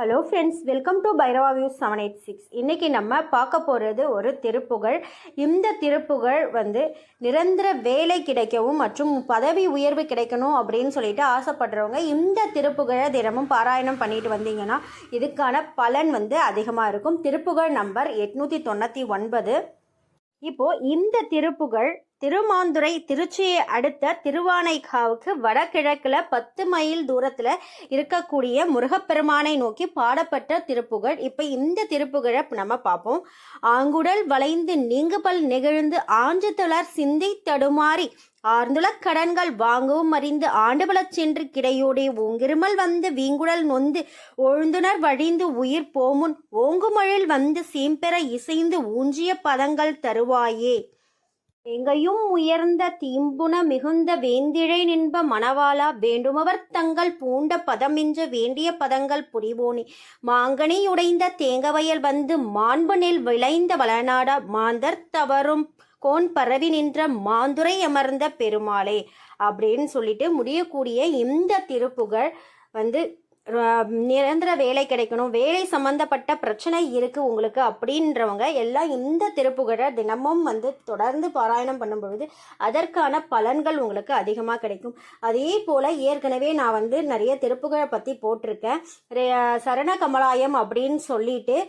Hello friends welcome to Bhairava view seven eight six இன்றைக்கி நம்ம பார்க்க போகிறது ஒரு திருப்புகழ். இந்த திருப்புகழ் வந்து நிரந்தர வேலை கிடைக்கவும் மற்றும் பதவி உயர்வு கிடைக்கணும் அப்படின்னு சொல்லிட்டு ஆசைப்படுறவங்க இந்த திருப்புகழை தினமும் பாராயணம் பண்ணிட்டு வந்தீங்கன்னா இதுக்கான பலன் வந்து அதிகமாக இருக்கும். திருப்புகழ் நம்பர் எட்நூற்றி தொண்ணூற்றி ஒன்பது. இப்போ இந்த திருப்புகழ் திருமாந்துறை திருச்சியை அடுத்த திருவானைக்காவுக்கு வடகிழக்கில் பத்து மைல் தூரத்தில் இருக்கக்கூடிய முருகப்பெருமானை நோக்கி பாடப்பட்ட திருப்புகழ். இப்போ இந்த திருப்புகழை நம்ம பார்ப்போம். ஆங்குடல் வளைந்து நீங்குபல் நெகிழ்ந்து ஆஞ்சு தளர் சிந்தை தடுமாறி ஆர்ந்துள கடன்கள் வாங்கவும் அறிந்து ஆண்டுபலச் சென்று கிடையோடே ஓங்கிருமல் வந்து வீங்குடல் நொந்து ஒழுந்துனர் வழிந்து உயிர் போமுன் ஓங்குமழில் வந்து சீம்பெற இசைந்து ஊஞ்சிய பதங்கள் தருவாயே. எங்கையும் உயர்ந்த தீம்புண மிகுந்த வேந்திழை நின்ப மணவாளா வேண்டுமவர் தங்கள் பூண்ட பதமின்ற வேண்டிய பதங்கள் புரிவோனே. மாங்கனி உடைந்த தேங்கவயல் வந்து மாண்பு நெல் விளைந்த வளநாடா மாந்தர் தவறும் கோன் பரவி நின்ற மாந்துரை அமர்ந்த பெருமாளே. அப்படின்னு சொல்லிட்டு முடியக்கூடிய இந்த திருப்புகழ் வந்து நிரந்தர வேலை கிடைக்கணும். வேலை சம்பந்தப்பட்ட பிரச்சனை இருக்குது உங்களுக்கு அப்படின்றவங்க எல்லாம் இந்த திருப்புகழை தினமும் வந்து தொடர்ந்து பாராயணம் பண்ணும் பொழுது அதற்கான பலன்கள் உங்களுக்கு அதிகமாக கிடைக்கும். அதே போல் ஏற்கனவே நான் வந்து நிறைய திருப்புகழை பற்றி போட்டிருக்கேன். சரண கமலாயம் அப்படின்னு சொல்லிட்டு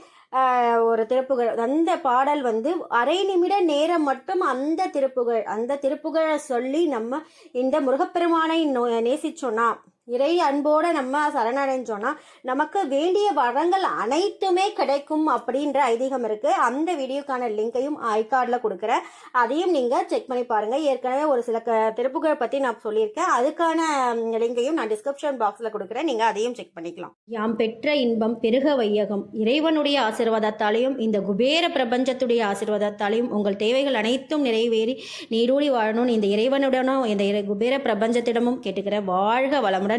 ஒரு திருப்புகழ் அந்த பாடல் வந்து அரை நிமிட நேரம் மட்டும் அந்த திருப்புகழ் அந்த திருப்புகழை சொல்லி நம்ம இந்த முருகப்பெருமானை நோ- நேசிச்சோன்னா இறை அன்போடு நம்ம சரணடைஞ்சோன்னா நமக்கு வேண்டிய வரங்கள் அனைத்துமே கிடைக்கும் அப்படின்ற ஐதீகம் இருக்குது அந்த வீடியோக்கான லிங்கையும் ஐகார்டில் கொடுக்குறேன். அதையும் நீங்கள் செக் பண்ணி பாருங்கள் ஏற்கனவே ஒரு சில க திருப்புகள் பற்றி நான் சொல்லியிருக்கேன். அதுக்கான லிங்கையும் நான் டிஸ்கிரிப்ஷன் பாக்ஸில் கொடுக்குறேன். நீங்கள் அதையும் செக் பண்ணிக்கலாம். யாம் பெற்ற இன்பம் பெருக வையகம். இறைவனுடைய ஆசீர்வாதத்தாலையும் இந்த குபேர பிரபஞ்சத்துடைய ஆசீர்வாதத்தாலையும் உங்கள் தேவைகள் அனைத்தும் நிறைவேறி நீரூழி வாழணும்னு இந்த இறைவனுடனும் இந்த இறை குபேர பிரபஞ்சத்திடமும் கேட்டுக்கிறேன் வாழ்க வளமுடன்